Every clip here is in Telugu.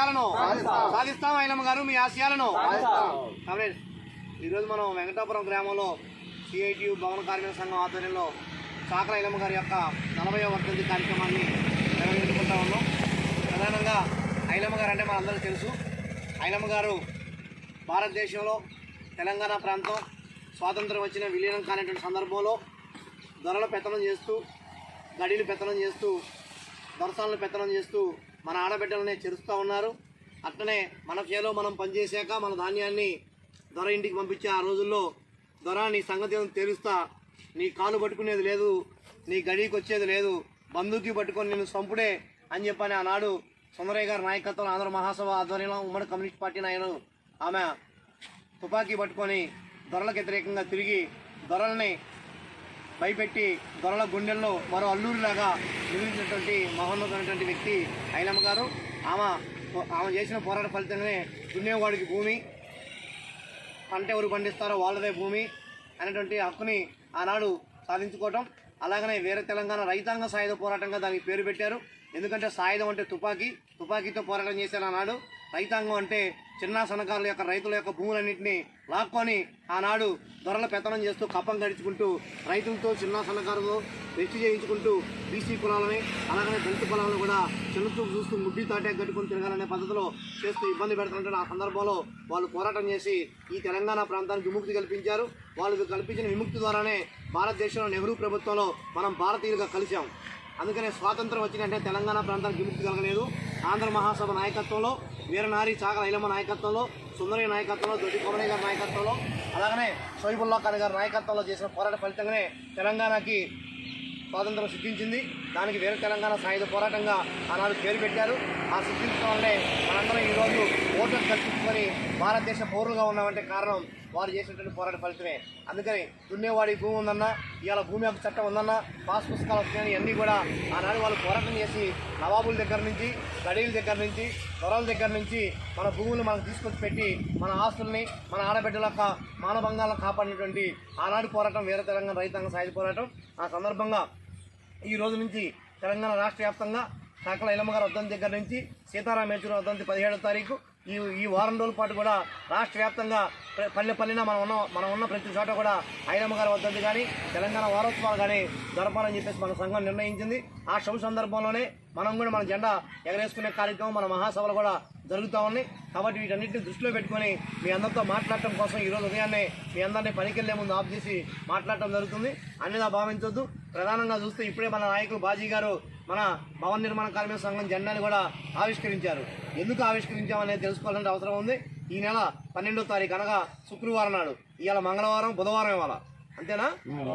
ఆశయాలను. సాధిస్తాం. ఐలమ్మ గారు మీ ఆశయాలను. ఈరోజు మనం వెంకటాపురం గ్రామంలో సిఐటియు భవన కార్మిక సంఘం ఆధ్వర్యంలో చాకల ఐలమ్మ గారి యొక్క నలభై వర్ధంతి కార్యక్రమాన్ని నిర్వహించుకుంటా ఉన్నాం. ప్రధానంగా ఐలమ్మ గారు అంటే మనందరికీ తెలుసు. ఐలమ్మ గారు భారతదేశంలో తెలంగాణ ప్రాంతం స్వాతంత్రం వచ్చిన విలీనం కానిటువంటి సందర్భంలో ధరల పెత్తనం చేస్తూ గడిలు పెత్తనం చేస్తూ దొరసాలను పెత్తనం చేస్తూ మన ఆడబిడ్డలనే చెరుస్తూ ఉన్నారు. అట్లనే మన చేలో మనం పనిచేశాక మన ధాన్యాన్ని దొర ఇంటికి పంపించే ఆ రోజుల్లో దొర నీ సంగతి తెలుస్తా. నీ కాలు పట్టుకునేది లేదు నీ గడికి వచ్చేది లేదు బంధుకి పట్టుకొని నేను సంపుడే అని చెప్పని ఆనాడు సుందరయ్య గారి నాయకత్వంలో ఆంధ్ర మహాసభ ఆధ్వర్యంలో ఉమ్మడి కమ్యూనిస్ట్ పార్టీ నాయను ఆమె తుపాకీ పట్టుకొని దొరలకు వ్యతిరేకంగా తిరిగి దొరల్ని భయపెట్టి దొరల గుండెల్లో మరో అల్లూరిలాగా నిలిచినటువంటి మహోన్నతమైనటువంటి వ్యక్తి ఐలమ్మ గారు. ఆమె ఆమె చేసిన పోరాట ఫలితంగానే దున్నేవాడికి భూమి. పంట ఎవరు పండిస్తారో వాళ్ళదే భూమి అనేటువంటి హక్కుని ఆనాడు సాధించుకోవటం. అలాగనే వేరే తెలంగాణ రైతాంగ సాయుధ పోరాటంగా దానికి పేరు పెట్టారు. ఎందుకంటే సాయుధం అంటే తుపాకీ తుపాకీతో పోరాటం చేశారు ఆనాడు. రైతాంగం అంటే చిన్న సన్నకారుల యొక్క రైతుల యొక్క భూములన్నింటినీ లాక్కొని ఆనాడు ధరల పెత్తనం చేస్తూ కప్పం గడుచుకుంటూ రైతులతో చిన్న సన్నకారులు రెచ్చి చేయించుకుంటూ బీసీ కులాలని అలాగనే దళిత కులాలను కూడా చిన్నచూపు చూస్తూ ముడ్డి తాటే కట్టుకుని తిరగాలనే పద్ధతిలో చేస్తూ ఇబ్బంది పెడుతుంటే ఆ సందర్భంలో వాళ్ళు పోరాటం చేసి ఈ తెలంగాణ ప్రాంతానికి విముక్తి కల్పించారు. వాళ్ళకు కల్పించిన విముక్తి ద్వారానే భారతదేశంలో నెహ్రూ ప్రభుత్వంలో మనం భారతీయులుగా కలిశాం. అందుకనే స్వాతంత్రం వచ్చిందంటే తెలంగాణ ప్రాంతానికి విముక్తి కలగలేదు. ఆంధ్ర మహాసభ నాయకత్వంలో వీరనారి చాగల ఐలమ్మ నాయకత్వంలో సుందరయ్య నాయకత్వంలో దొడ్డి కొమరయ్య గారి నాయకత్వంలో అలాగనే షోయిబుల్లా ఖాన్ గారి నాయకత్వంలో చేసిన పోరాట ఫలితంగానే తెలంగాణకి స్వాతంత్రం సిద్ధించింది. దానికి వేరే తెలంగాణ సాయుధ పోరాటంగా ఆనాడు పేరు పెట్టారు. ఆ సిద్ధించడం వల్లే మనందరం ఈరోజు ఓట్లు కల్పించుకొని భారతదేశ పౌరులుగా ఉన్నామంటే కారణం వారు చేసినటువంటి పోరాట ఫలితమే. అందుకని దున్నేవాడి భూమి ఉందన్నా ఇవాళ భూమి హక్కు చట్టం ఉందన్నా పాస్ పుస్తకాలు వస్తున్నాయని అన్నీ కూడా ఆనాడు వాళ్ళు పోరాటం చేసి నవాబుల దగ్గర నుంచి గడీల దగ్గర నుంచి దొరల దగ్గర నుంచి మన భూములు మనకు తీసుకొచ్చి పెట్టి మన ఆస్తుల్ని మన ఆడబిడ్డల యొక్క మానభంగాలను కాపాడినటువంటి ఆనాడు పోరాటం వేరే తెలంగాణ రైతాంగ సాయుధ పోరాటం. ఆ సందర్భంగా ఈ రోజు నుంచి తెలంగాణ రాష్ట్ర వ్యాప్తంగా సకల ఇలమ్మ గారి వద్దంతి దగ్గర నుంచి సీతారాం యేచూరి వద్దంతి పదిహేడో తారీఖు ఈ ఈ వారం రోజుల పాటు కూడా రాష్ట్ర వ్యాప్తంగా పల్లె పల్లెన మనం ఉన్న మనం ఉన్న ప్రతి చోట కూడా ఐలమ్మ గారి వద్దంతి కానీ తెలంగాణ వారోత్సవాలు కానీ జరపాలని చెప్పేసి మన సంఘం నిర్ణయించింది. ఆ శుభ సందర్భంలోనే మనం కూడా మన జెండా ఎగరేసుకునే కార్యక్రమం మన మహాసభలు కూడా జరుగుతూ ఉన్నాయి. కాబట్టి వీటన్నిటిని దృష్టిలో పెట్టుకొని మీ అందరితో మాట్లాడటం కోసం ఈరోజు ఉదయాన్నే మీ అందరినీ పనికెళ్ళే ముందు ఆఫ్ చేసి మాట్లాడటం జరుగుతుంది. అన్నిలా భావించొద్దు. ప్రధానంగా చూస్తే ఇప్పుడే మన నాయకులు బాజీ గారు మన భవన నిర్మాణ కార్మిక సంఘం జెండాను కూడా ఆవిష్కరించారు. ఎందుకు ఆవిష్కరించామనేది తెలుసుకోవాలంటే అవసరం ఉంది. ఈ నెల పన్నెండో తారీఖు అనగా శుక్రవారం నాడు. ఇవాళ మంగళవారం బుధవారం ఇవాళ. అంతేనా?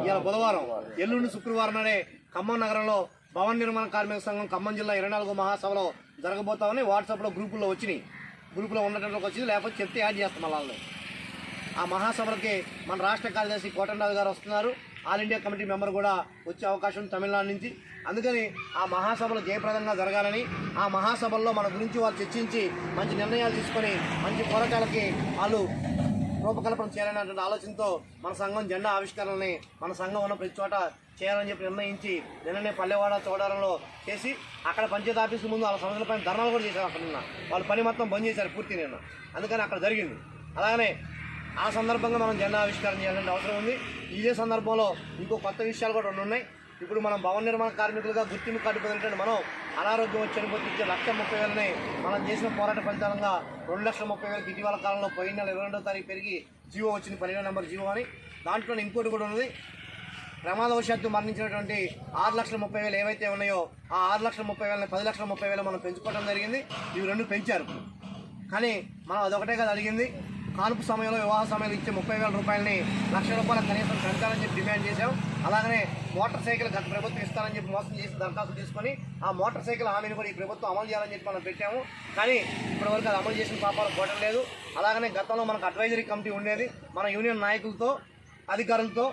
ఇవాళ బుధవారం. ఎల్లుండి శుక్రవారం నాడే ఖమ్మం నగరంలో భవన నిర్మాణ కార్మిక సంఘం ఖమ్మం జిల్లా ఇరవై నాలుగో మహాసభలో జరగబోతామని వాట్సాప్లో గ్రూపుల్లో వచ్చినాయి. గ్రూపులో ఉండటంలోకి వచ్చింది లేకపోతే చెప్తే యాడ్ చేస్తాం మళ్ళీ వాళ్ళని. ఆ మహాసభలకి మన రాష్ట్ర కార్యదర్శి కోటంరాజు గారు వస్తున్నారు. ఆల్ ఇండియా కమిటీ మెంబర్ కూడా వచ్చే అవకాశం తమిళనాడు నుంచి. అందుకని ఆ మహాసభలు జయప్రదంగా జరగాలని ఆ మహాసభల్లో మన గురించి వాళ్ళు చర్చించి మంచి నిర్ణయాలు తీసుకొని మంచి పోరాటాలకి వాళ్ళు రూపకల్పన చేయాలనేటువంటి ఆలోచనతో మన సంఘం జెండా ఆవిష్కరణని మన సంఘం ఉన్న ప్రతి చోట చేయాలని చెప్పి నిర్ణయించి నిన్ననే పల్లెవాడ చోడవరంలో చేసి అక్కడ పంచాయతీ ఆఫీసు ముందు వాళ్ళ సమస్యల పైన ధర్నాలు కూడా చేశారు అక్కడ నిన్న. వాళ్ళు పని మొత్తం బంద్ చేశారు పూర్తి నిన్న. అందుకని అక్కడ జరిగింది. అలాగనే ఆ సందర్భంగా మనం జెండా ఆవిష్కరణ చేయాలంటే అవసరం ఉంది. ఇదే సందర్భంలో ఇంకో కొత్త విషయాలు కూడా రెండు ఉన్నాయి. ఇప్పుడు మనం భవన నిర్మాణ కార్మికులుగా గుర్తింపు కార్డు పొందినటువంటి మనం అనారోగ్యం చనిపోతే ఇచ్చే లక్ష ముప్పై వేలని మనం చేసిన పోరాట ఫలితాలంగా రెండు లక్షల ముప్పై వేలకి ఇటీవల కాలంలో పోయిన నెల ఇరవై రెండో తారీఖు పెరిగి జీవో వచ్చింది పన్నెండో నెంబర్ జీవో అని. దాంట్లో ఇంకోటి కూడా ఉన్నది. ప్రమాదవశాత్తు మరణించినటువంటి ఆరు లక్షల ముప్పై వేలు ఏవైతే ఉన్నాయో ఆ ఆరు లక్షల ముప్పై వేలని పది లక్షల ముప్పై వేలు మనం పెంచుకోవడం జరిగింది. ఇవి రెండు పెంచారు. కానీ మనం అదొకటే కదా అడిగింది. కానుపు సమయంలో వివాహ సమయంలో ఇచ్చే ముప్పై వేల రూపాయలని లక్ష రూపాయల కనీసం పెంచాలని చెప్పి డిమాండ్ చేశాం. అలాగనే మోటార్ సైకిల్ గత ప్రభుత్వం ఇస్తానని చెప్పి మోసం చేసి దరఖాస్తు తీసుకొని ఆ మోటార్ సైకిల్ హామీని కూడా ఈ ప్రభుత్వం అమలు చేయాలని చెప్పి మనం పెట్టాము. కానీ ఇప్పటివరకు అది అమలు చేసిన పాపాలు పోవడం లేదు. అలాగనే గతంలో మనకు అడ్వైజరీ కమిటీ ఉండేది. మన యూనియన్ నాయకులతో అధికారులతో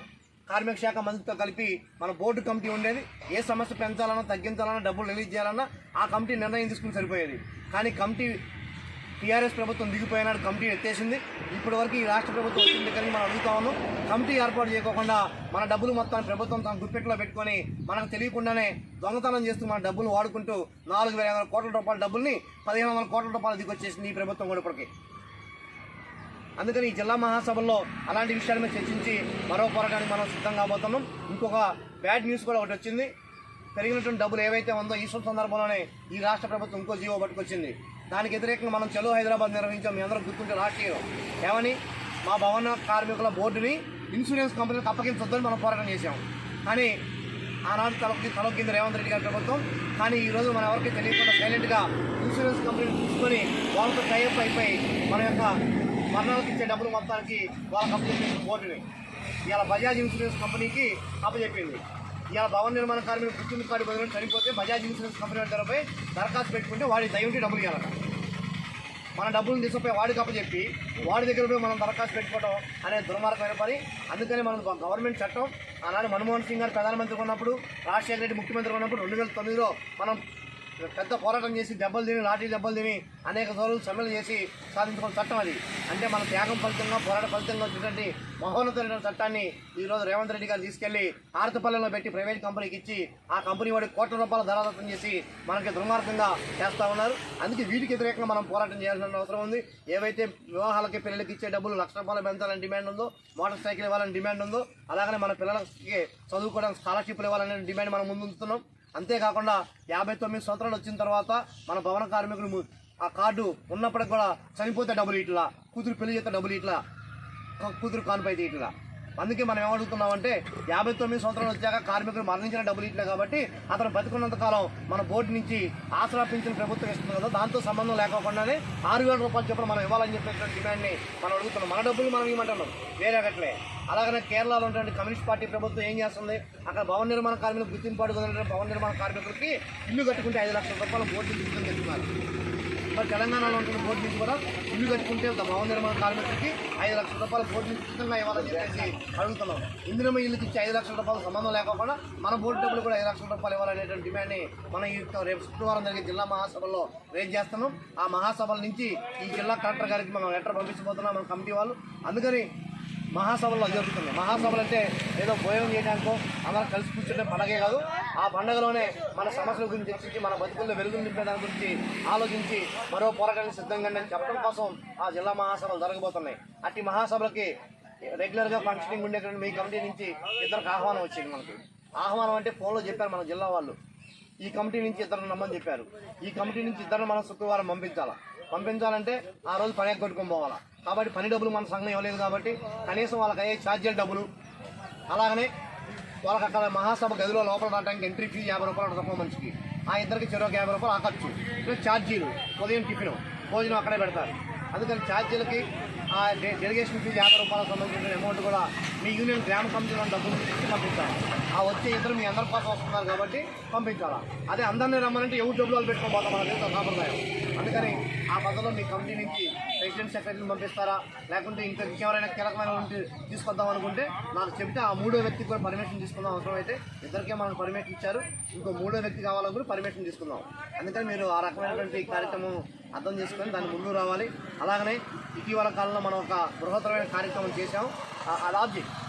కార్మిక శాఖ మంత్రితో కలిపి మన బోర్డు కమిటీ ఉండేది. ఏ సమస్య పెంచాలన్నా తగ్గించాలన్నా డబ్బులు రిలీజ్ చేయాలన్నా ఆ కమిటీ నిర్ణయం తీసుకుని సరిపోయేది. కానీ కమిటీ టీఆర్ఎస్ ప్రభుత్వం దిగిపోయినాడు కమిటీ ఎత్తేసింది. ఇప్పటి వరకు ఈ రాష్ట్ర ప్రభుత్వం వచ్చింది కానీ మనం అడుగుతా ఉన్నాం. కమిటీ ఏర్పాటు చేయకోకుండా మన డబ్బులు మొత్తాన్ని ప్రభుత్వం తన గుప్పెట్లో పెట్టుకొని మనకు తెలియకుండానే దొంగతనం చేస్తూ మన డబ్బులు వాడుకుంటూ నాలుగు వేల ఐదు వందల కోట్ల రూపాయల డబ్బుల్ని పదిహేను వందల కోట్ల రూపాయలు దిగొచ్చేసింది ఈ ప్రభుత్వం కూడా ఇప్పటికి. అందుకని ఈ జిల్లా మహాసభల్లో అలాంటి విషయాల మీద చర్చించి మరో పోరాటానికి మనం సిద్ధం కాబోతున్నాం. ఇంకొక బ్యాడ్ న్యూస్ కూడా ఒకటి వచ్చింది. పెరిగినటువంటి డబ్బులు ఏవైతే ఉందో ఈ సందర్భంలోనే ఈ రాష్ట్ర ప్రభుత్వం ఇంకో జీవో పట్టుకొచ్చింది. దానికి వ్యతిరేకంగా మనం చలో హైదరాబాద్ నిర్వహించాం. మీ అందరూ గుర్తుంటే లాస్ట్ ఇయర్ ఏమని? మా భవన కార్మికుల బోర్డుని ఇన్సూరెన్స్ కంపెనీలకు అప్పగించొద్దని మనం పోరాటం చేశాం. కానీ ఆనాడు తలకి తల కింద రేవంత్ రెడ్డి గారి ప్రభుత్వం. కానీ ఈరోజు మనం మన ఎవరికి తెలియకుండా సైలెంట్గా ఇన్సూరెన్స్ కంపెనీని తీసుకొని వాళ్ళతో టైఅప్ అయిపోయి మన యొక్క మరణాలకు ఇచ్చే డబ్బులు మొత్తానికి వాళ్ళకి కంపెనీ బోర్డుని. ఇవాళ బజాజ్ ఇన్సూరెన్స్ కంపెనీకి అప్పచెప్పింది. ఇలా భవన నిర్మాణ కార్మికులు గుర్తింపు కార్డు బదులు చనిపోతే బజాజ్ ఇన్సూరెన్స్ కంపెనీ దగ్గరపై దరఖాస్తు పెట్టుకుంటే వాడి దయ డబ్బులు ఇవ్వాలట. మన డబ్బులు తీసుకుపోయి వాడికి అప్పచెప్పి వాడి దగ్గర పోయి మనం దరఖాస్తు పెట్టుకోవడం అనేది దుర్మార్గమైన పని. అందుకని మనం గవర్నమెంట్ చట్టం ఆనాడు మన్మోహన్ సింగ్ గారు ప్రధానమంత్రి ఉన్నప్పుడు రాజశేఖర రెడ్డి ముఖ్యమంత్రి ఉన్నప్పుడు రెండు వేల తొమ్మిదిలో మనం పెద్ద పోరాటం చేసి దెబ్బలు తిని లాఠీ దెబ్బలు తిని అనేక సార్లు సమ్మెలు చేసి సాధించుకున్న చట్టం అది. అంటే మన త్యాగం ఫలితంగా పోరాట ఫలితంగా వచ్చినటువంటి మహోన్నతమైన చట్టాన్ని ఈ రోజు రేవంత్ రెడ్డి గారు తీసుకెళ్ళి ఆర్తపల్లెలో పెట్టి ప్రైవేట్ కంపెనీకి ఇచ్చి ఆ కంపెనీ వాడి కోట్ల రూపాయల ధరాదత్తం చేసి మనకి దుర్మార్గంగా చేస్తా ఉన్నారు. అందుకే వీటికి వ్యతిరేకంగా మనం పోరాటం చేయాల్సిన అవసరం ఉంది. ఏవైతే వివాహాలకి పిల్లలకి ఇచ్చే డబ్బులు లక్ష రూపాయలు పెంచాలని డిమాండ్ ఉందో మోటార్ సైకిల్ ఇవ్వాలని డిమాండ్ ఉందో అలాగనే మన పిల్లలకి చదువుకోవడానికి స్కాలర్షిప్లు ఇవ్వాలనే డిమాండ్ మనం ముందుంటున్నాం. అంతేకాకుండా యాభై తొమ్మిది సంవత్సరాలు వచ్చిన తర్వాత మన భవన కార్మికులు ఆ కార్డు ఉన్నప్పటికి కూడా చనిపోతే డబ్బులు ఇట్లా కూతురు పెళ్ళి చేస్తే డబ్బులు ఇట్లా కూతురు కానుపైతే ఇట్లా అందుకే మనం ఏమడుగుతున్నామంటే యాభై తొమ్మిది సంవత్సరాలు వచ్చాక కార్మికులు మరణించిన డబ్బులు ఇట్లే కాబట్టి అతను బతుకున్నంత కాలం మన బోర్డు నుంచి ఆసరా పింఛన్ ప్రభుత్వం ఇస్తుంది కదా దాంతో సంబంధం లేకోకుండానే ఆరు వేల రూపాయలు చెప్పిన మనం ఇవ్వాలని చెప్పేటువంటి డిమాండ్ని మనం అడుగుతున్నాం. మన డబ్బులు మనం ఇవ్వమంటున్నాం. వేరే గట్లే అలాగనే కేరళలో ఉన్నటువంటి కమ్యూనిస్ట్ పార్టీ ప్రభుత్వం ఏం చేస్తుంది? అక్కడ భవన నిర్మాణ కార్మికులు గుర్తింపు అడుగుతున్న భవన నిర్మాణ కార్మికులకి ఇల్లు కట్టుకుంటే ఐదు లక్షల రూపాయలు బోర్డు తీసుకుని తెచ్చుకున్నారు. మరి తెలంగాణలో ఉంటున్న బోర్డు నుంచి కూడా ఇల్లు కట్టుకుంటే భవన నిర్మాణ కార్మికులకి ఐదు లక్షల రూపాయలు బోర్డు నుంచి ఉచితంగా ఇవ్వాలని చెప్పేసి అడుగుతున్నాం. ఇందిరమ్మ ఇల్లుకి ఇచ్చి ఐదు లక్షల రూపాయలు సంబంధం లేకుండా మన బోర్డు డబ్బులు కూడా ఐదు లక్షల రూపాయలు ఇవ్వాలనేటువంటి డిమాండ్ని మనం ఈ రేపు శుక్రవారం జరిగే జిల్లా మహాసభలో రేజ్ చేస్తున్నాం. ఆ మహాసభల నుంచి ఈ జిల్లా కలెక్టర్ గారికి మనం లెటర్ పంపించబోతున్నాం మన కమిటీ వాళ్ళు. అందుకని మహాసభలో జరుగుతుంది. మహాసభలు అంటే ఏదో భోజనం చేయడానికో అందరం కలిసి కూర్చుంటే పండగే కాదు. ఆ పండగలోనే మన సమస్యల గురించి చర్చించి మన బతుకుల్లో వెలుగులు నింపేదాని గురించి ఆలోచించి మరో పోరాటానికి సిద్ధంగా చెప్పడం కోసం ఆ జిల్లా మహాసభలు జరగబోతున్నాయి. అట్టి మహాసభలకి రెగ్యులర్గా ఫంక్షనింగ్ ఉండేటువంటి మీ కమిటీ నుంచి ఇద్దరికి ఆహ్వానం వచ్చింది మనకి. ఆహ్వానం అంటే ఫోన్లో చెప్పారు మన జిల్లా వాళ్ళు. ఈ కమిటీ నుంచి ఇద్దరు నమ్మని చెప్పారు. ఈ కమిటీ నుంచి ఇద్దరు మనం శుక్రవారం పంపించాలా? పంపించాలంటే ఆ రోజు పని కొట్టుకొని పోవాలా? కాబట్టి పని డబ్బులు మన సంఘం ఇవ్వలేదు కాబట్టి కనీసం వాళ్ళకి అయ్యే ఛార్జీల డబ్బులు. అలాగనే వాళ్ళకి అక్కడ మహాసభ గదిలో లోపల రావడానికి ఎంట్రీ ఫీ యాభై రూపాయలు తప్ప మనిషికి. ఆ ఇద్దరికి చెరువు యాభై రూపాయలు ఆ ఖర్చు. ఛార్జీలు. ఉదయం టిఫిన్. భోజనం అక్కడే పెడతారు. అందుకని ఛార్జీలకి డెలిగేషన్ ఫీజు యాభై రూపాయలకు సంబంధించిన అమౌంట్ కూడా మీ యూనియన్ గ్రామ కమిటీలో డబ్బులు ఇచ్చి పంపించాలి. ఆ వచ్చే ఇద్దరు మీ అందరి కోసం వస్తున్నారు కాబట్టి పంపించాలా? అదే అందరినీ రమ్మనంటే ఎవరు డబ్బులు వాళ్ళు పెట్టుకొని పోతాం మన సాంప్రదాయం. అందుకని ఆ పద్ధతిలో మీ కమిటీ నుంచి ప్రెసిడెంట్ సెక్రటరీని పంపిస్తారా? లేకుంటే ఇంకా ఇంకెవరైనా కీలకమైన ఉంటే తీసుకొద్దాం అనుకుంటే నాకు చెప్తే ఆ మూడో వ్యక్తికి కూడా పర్మిషన్ తీసుకుందాం అవసరం అయితే ఇద్దరికే మనం పర్మిషన్ ఇచ్చారు. ఇంకో మూడో వ్యక్తి కావాలనుకుంటే పర్మిషన్ తీసుకుందాం. అందుకని మీరు ఆ రకమైనటువంటి కార్యక్రమం అర్థం చేసుకొని దాన్ని ముందు రావాలి. అలాగనే ఇటీవల కాలంలో మనం ఒక బృహత్తరమైన కార్యక్రమం చేశాం. ఆ- అది ఆబ్జెక్ట్